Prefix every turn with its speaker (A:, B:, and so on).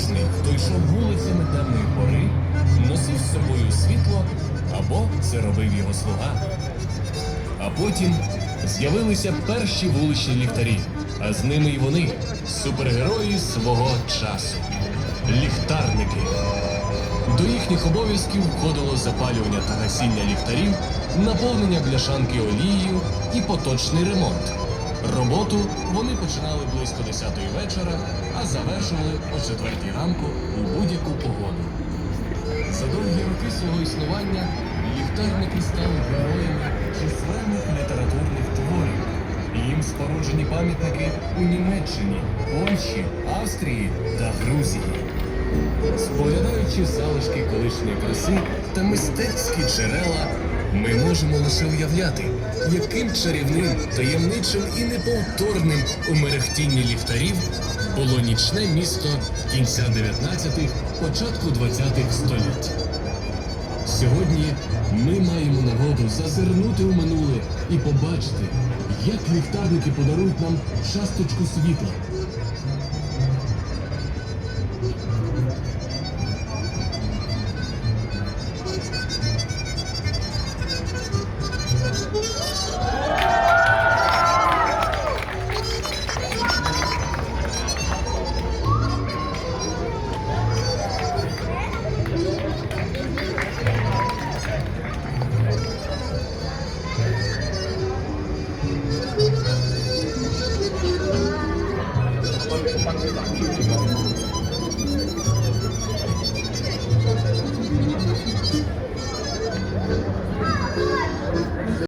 A: Кожний, хто йшов вулицями темної пори, носив з собою світло або це робив його слуга. А потім з'явилися перші вуличні ліхтарі, а з ними й вони супергерої свого часу ліхтарники. До їхніх обов'язків входило запалювання та гасіння ліхтарів, наповнення бляшанки олією і поточний ремонт. Роботу вони починали близько 10-ї вечора, а завершували о 4-й ранку у будь-яку погоду. За довгі роки свого існування ліхтарники стали героями численних літературних творів. Їм споруджені пам'ятники у Німеччині, Польщі, Австрії та Грузії. Споглядаючи залишки колишньої краси та мистецькі джерела, ми можемо лише уявляти, яким чарівним, таємничим і неповторним у мерехтінні ліхтарів було нічне місто кінця 19-х, початку 20-х століть. Сьогодні ми маємо нагоду зазирнути у минуле і побачити, як ліхтарники подарують нам часточку світла. Thank you.